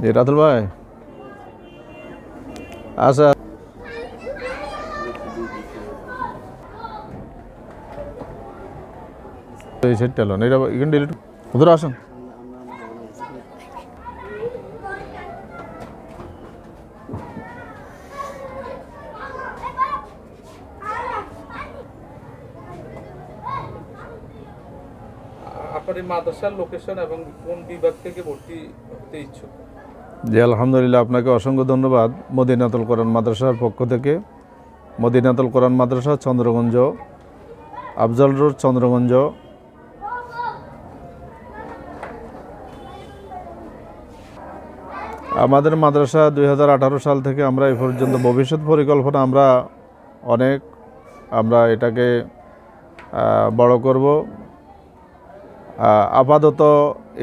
জি রাতুল ভাই। আচ্ছা। আপনার মাদ্রাসার লোকেশন এবং কোন বিভাগ থেকে ভর্তি হতে ইচ্ছুক? জি আলহামদুলিল্লাহ আপনাকে অসংখ্য ধন্যবাদ মদিনাতুল কোরআন মাদ্রাসার পক্ষ থেকে। মদিনাতুল কোরআন মাদ্রাসা, চন্দ্রগঞ্জ, আফজল রোড, চন্দ্রগঞ্জ। আমাদের মাদ্রাসা দুই হাজার আঠারো সাল থেকে আমরা এই পর্যন্ত ভবিষ্যৎ পরিকল্পনা আমরা অনেক, আমরা এটাকে বড় করব। আপাতত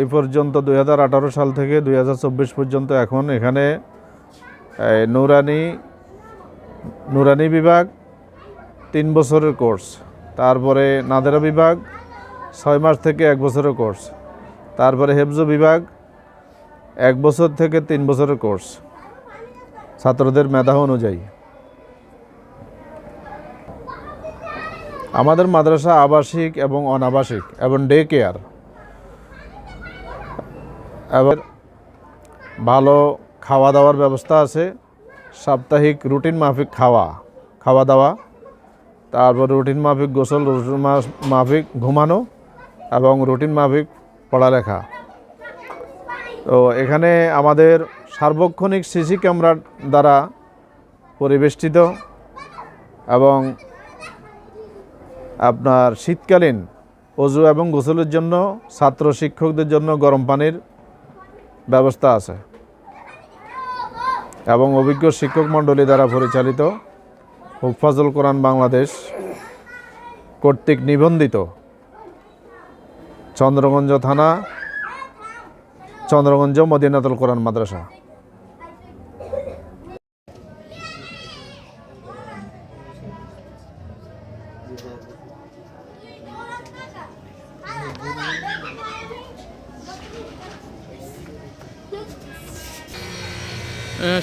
এ পর্যন্ত দু হাজার আঠারো সাল থেকে দু হাজার চব্বিশ পর্যন্ত এখন এখানে নুরানি নুরানি বিভাগ, তিন বছরের কোর্স। তারপরে নাদেরা বিভাগ, ছয় মাস থেকে এক বছরের কোর্স। তারপরে হেফজো বিভাগ, এক বছর থেকে তিন বছরের কোর্স। ছাত্রদের মেধা অনুযায়ী। আমাদের মাদ্রাসা আবাসিক এবং অনাবাসিক এবং ডে কেয়ার। এবার ভালো খাওয়া দাওয়ার ব্যবস্থা আছে। সাপ্তাহিক রুটিন মাফিক খাওয়া খাওয়া দাওয়া তারপর রুটিন মাফিক গোসল, রুটিন মাফিক ঘুমানো এবং রুটিন মাফিক পড়ালেখা। তো এখানে আমাদের সার্বক্ষণিক সিসি ক্যামেরার দ্বারা পরিবেষ্টিত এবং আপনার শীতকালীন অজু এবং গোসলের জন্য ছাত্র শিক্ষকদের জন্য গরম পানির ব্যবস্থা আছে। এবং অভিজ্ঞ শিক্ষক মণ্ডলী দ্বারা পরিচালিত হুফাজুল কোরআন বাংলাদেশ কর্তৃক নিবন্ধিত চন্দ্রগঞ্জ থানা, চন্দ্রগঞ্জ মদিনাতুল কোরআন মাদ্রাসা।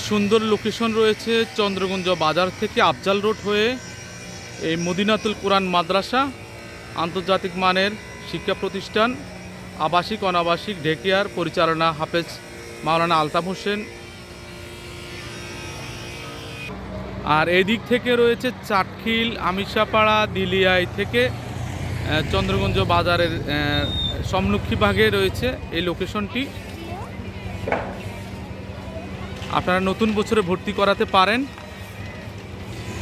সুন্দর লোকেশন রয়েছে চন্দ্রগঞ্জ বাজার থেকে আফজাল রোড হয়ে এই মদিনাতুল কোরআন মাদ্রাসা, আন্তর্জাতিক মানের শিক্ষা প্রতিষ্ঠান, আবাসিক, অনাবাসিক ডেকেয়ার পরিচালনা হাফেজ মাওলানা আলতাফ হোসেন। আর এই দিক থেকে রয়েছে চাটখিল, আমিষাপাড়া, দিলিয়াই থেকে চন্দ্রগঞ্জ বাজারের সম্মুখী ভাগে রয়েছে এই লোকেশনটি আপনারা নতুন বছরে ভর্তি করাতে পারেন।